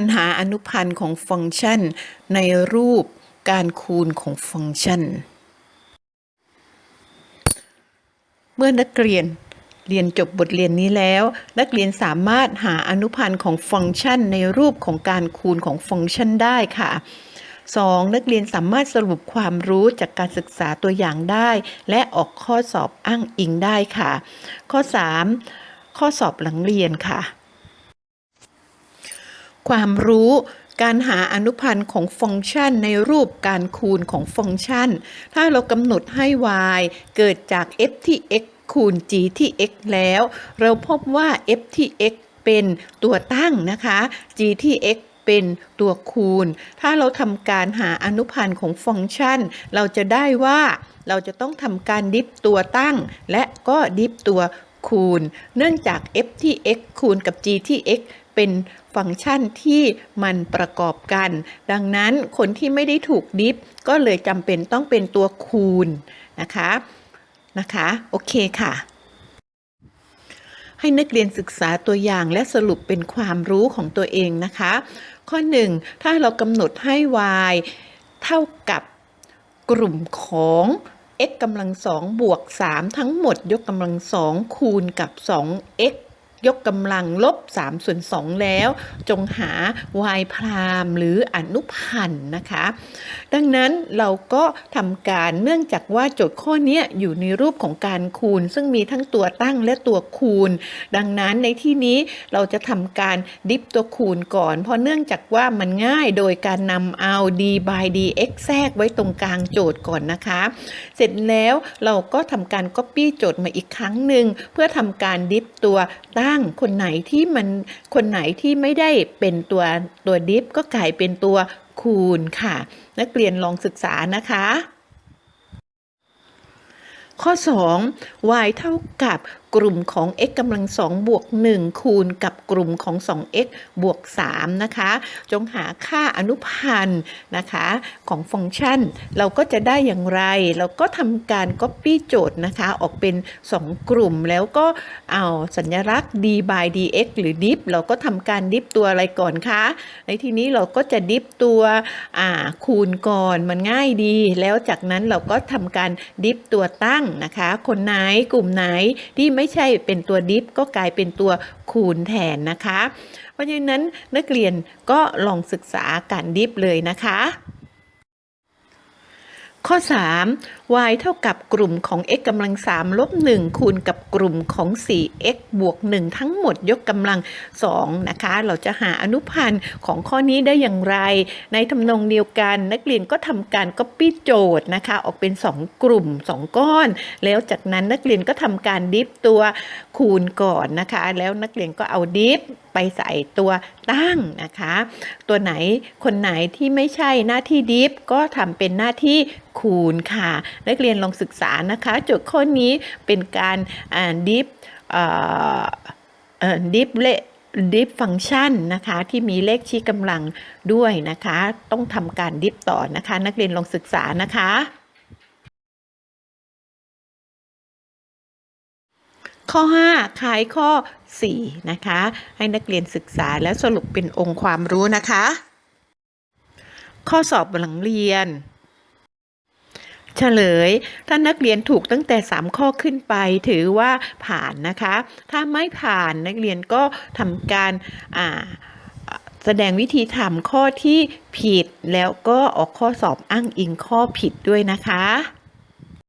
การหาอนุพันธ์ของฟังก์ชัน ในรูปการคูณของฟังก์ชัน เมื่อนักเรียนเรียนจบบทเรียนนี้แล้ว นักเรียนสามารถหาอนุพันธ์ของฟังก์ชัน ในรูปของการคูณของฟังก์ชันได้ค่ะ 2. นักเรียนสามารถสรุปความรู้จากการศึกษาตัวอย่างได้ และออกข้อสอบอ้างอิงได้ค่ะ ข้อ 3. ข้อสอบหลังเรียนค่ะ ความรู้การหาอนุพันธ์ของฟังก์ชันในรูปการคูณของฟังก์ชัน ถ้าเรากำหนดให้ y เกิดจาก f ที่ x คูณ g ที่ x แล้ว เราพบว่า f ที่ x เป็นตัวตั้งนะคะ g ที่ x เป็นตัวคูณ ถ้าเราทำการหาอนุพันธ์ของฟังก์ชัน เราจะได้ว่าเราจะต้องทำการดิฟตัวตั้ง และก็ดิฟตัวคูณ เนื่องจาก f ที่ x คูณกับ g ที่ x เป็นฟังก์ชันที่มันประกอบกัน ดังนั้นคนที่ไม่ได้ถูกดิฟก็เลยจำเป็นต้องเป็นตัวคูณนะคะนะคะโอเคค่ะ ให้นักเรียนศึกษาตัวอย่างและสรุปเป็นความรู้ของตัวเองนะคะ ข้อ 1 ถ้าเรากำหนดให้ y เท่ากับกลุ่มของ x กำลังสองบวก 3 ทั้งหมดยกกำลังสองคูณกับ 2x ยกกำลังลบ3ส่วน2แล้ว จงหา y พรามหรืออนุพันธ์นะคะ ดังนั้นเราก็ทำการเนื่องจากว่าโจทย์ข้อนี้อยู่ในรูปของการคูณ ซึ่งมีทั้งตัวตั้งและตัวคูณ ดังนั้นในที่นี้เราจะทำการดิฟตัวคูณก่อน เพราะเนื่องจากว่ามันง่ายโดยการนำเอา d by dx แทรกไว้ตรงกลางโจทย์ก่อนนะคะ เสร็จแล้วเราก็ทำการ copy โจทย์มาอีกครั้งหนึ่งเพื่อทำการดิฟตัวตั้งคนไหนที่มันคนไหนที่ไม่ได้เป็นตัวตัวดิฟก็กลายเป็นตัวคูณค่ะ นักเรียนลองศึกษานะคะ ข้อ 2 y เท่ากับกลุ่มของ x กำลังสองบวก 1 คูณกับกลุ่มของ 2x บวก 3 นะคะ จงหาค่าอนุพันธ์นะคะของฟังก์ชัน เราก็จะได้อย่างไร เราก็ทำการ Copy โจทย์นะคะ ออกเป็น 2 กลุ่มแล้วก็เอาสัญลักษณ์ d by dx หรือ dip เราก็ทำการดิฟตัวอะไรก่อนคะ ในที่นี้เราก็จะดิฟตัวคูณก่อนมันง่ายดี แล้วจากนั้นเราก็ทำการดิฟตัวตั้งนะคะ คนไหนกลุ่มไหนที่ไม่ใช่เป็นตัวดิฟก็กลายเป็นตัวคูณแทนนะคะ เพราะฉะนั้นนักเรียนก็ลองศึกษาการดิฟเลยนะคะ ข้อ 3 y เท่ากับกลุ่มของ x กำลัง 3 ลบ 1 คูณกับกลุ่มของ 4x บวก 1 ทั้งหมดยกกำลัง 2 นะคะ เราจะหาอนุพันธ์ของข้อนี้ได้อย่างไร ในทำนองเดียวกัน นักเรียนก็ทำการ copy โจทย์นะคะ ออกเป็น 2 กลุ่ม 2 ก้อน แล้วจากนั้นนักเรียนก็ทำการดิฟตัวคูณก่อนนะคะ แล้วนักเรียนก็เอาดิฟไปใส่ตัวตั้งนะคะ ตัวไหนคนไหนที่ไม่ใช่หน้าที่ดิฟก็ทำเป็นหน้าที่ คูณค่ะ นักเรียนลองศึกษานะคะโจทย์ข้อนี้เป็นการดิฟดิฟเลดิฟฟังก์ชันนะคะที่มีเลขชี้กำลังด้วยนะคะ ต้องทำการดิฟต่อนะคะ นักเรียนลองศึกษานะคะข้อ 5คล้ายข้อ 4 นะคะ ให้นักเรียนศึกษาและสรุปเป็นองค์ความรู้นะคะ ข้อสอบหลังเรียน เฉลย ถ้านักเรียนถูกตั้งแต่ 3 ข้อขึ้นไปถือว่าผ่านนะคะ ถ้าไม่ผ่านนักเรียนก็ทำการแสดงวิธีทำข้อที่ผิดแล้วก็ออกข้อสอบอ้างอิงข้อผิดด้วยนะคะ